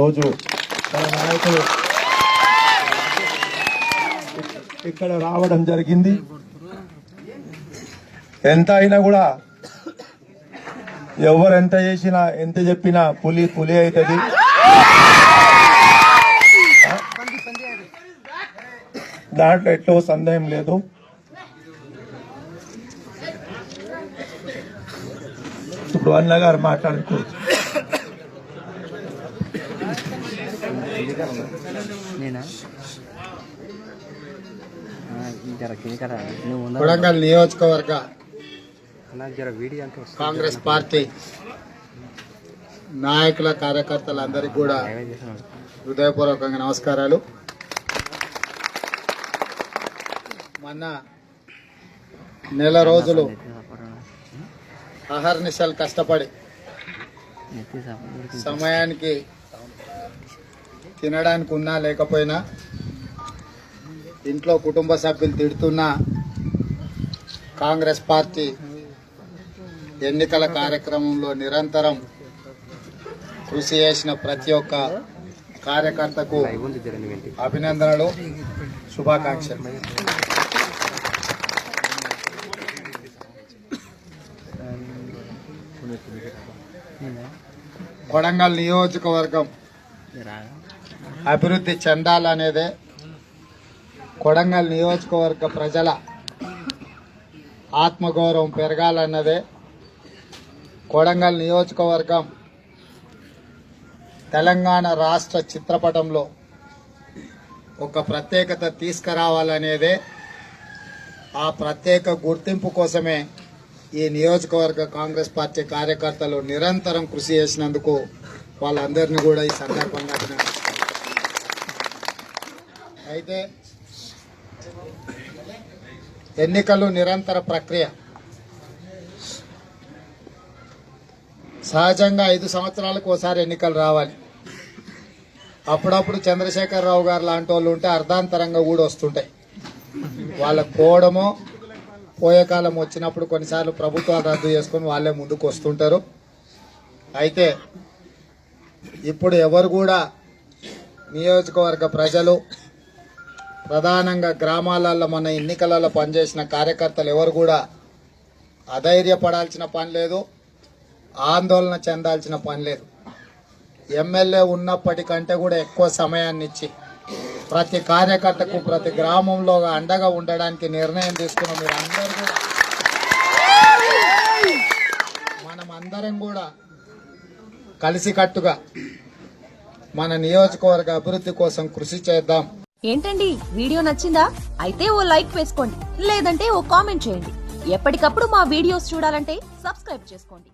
రోజు మన నాయకులు ఇక్కడ రావడం జరిగింది. ఎంత అయినా కూడా ఎవరు ఎంత చేసినా ఎంత చెప్పినా పులి పులి అవుతుంది. దాంట్లో ఎట్లో సందేహం లేదు. ఇప్పుడు అన్నగారు మాట్లాడుకోవచ్చు నేనా? కొడంగల్ నియోజకవర్గ కాంగ్రెస్ పార్టీ నాయకుల కార్యకర్తలందరికీ కూడా హృదయపూర్వకంగా నమస్కారాలు. మొన్న నెల రోజులు అహర్నిశలు కష్టపడి సమయానికి తినడానికి ఉన్నా లేకపోయినా ఇంట్లో కుటుంబ సభ్యులు తిడుతున్నా కాంగ్రెస్ పార్టీ ఎన్నికల కార్యక్రమంలో నిరంతరం కృషి చేసిన ప్రతి ఒక్క కార్యకర్తకు అభినందనలు శుభాకాంక్షలు. కొడంగల్ నియోజకవర్గం అభివృద్ధి చెందాలనేదే కొడంగల్ నియోజకవర్గ ప్రజల ఆత్మగౌరవం పెరగాలన్నదే కొడంగల్ నియోజకవర్గం తెలంగాణ రాష్ట్ర చిత్రపటంలో ఒక ప్రత్యేకత తీసుకురావాలనేదే ఆ ప్రత్యేక గుర్తింపు కోసమే ఈ నియోజకవర్గ కాంగ్రెస్ పార్టీ కార్యకర్తలు నిరంతరం కృషి చేసినందుకు వాళ్ళందరినీ కూడా ఈ సందర్భంగా అభినందిస్తున్నాను. అయితే ఎన్నికలు నిరంతర ప్రక్రియ. సహజంగా ఐదు సంవత్సరాలకు ఒకసారి ఎన్నికలు రావాలి. అప్పుడప్పుడు చంద్రశేఖరరావు గారు లాంటి వాళ్ళు ఉంటే అర్ధాంతరంగా కూడా వస్తుంటాయి. వాళ్ళ కోవడమో పోయే కాలం వచ్చినప్పుడు కొన్నిసార్లు ప్రభుత్వాలు రద్దు చేసుకొని వాళ్ళే ముందుకు వస్తుంటారు. అయితే ఇప్పుడు ఎవరు కూడా నియోజకవర్గ ప్రజలు ప్రధానంగా గ్రామాలలో మన ఎన్నికలలో పనిచేసిన కార్యకర్తలు ఎవరు కూడా అధైర్యపడాల్సిన పని లేదు ఆందోళన చెందాల్సిన పని లేదు. ఎమ్మెల్యే ఉన్నప్పటికంటే కూడా ఎక్కువ సమయాన్ని ఇచ్చి ప్రతి కార్యకర్తకు ప్రతి గ్రామంలో అండగా ఉండడానికి నిర్ణయం తీసుకున్న మీరు అందరూ కూడా మనం అందరం కూడా కలిసికట్టుగా మన నియోజకవర్గ అభివృద్ధి కోసం కృషి చేద్దాం. ఏంటండి? వీడియో నచ్చిందా? అయితే ఓ లైక్ వేసుకోండి. లేదంటే ఓ కామెంట్ చేయండి. ఎప్పటికప్పుడు మా వీడియోస్ చూడాలంటే సబ్స్క్రైబ్ చేసుకోండి.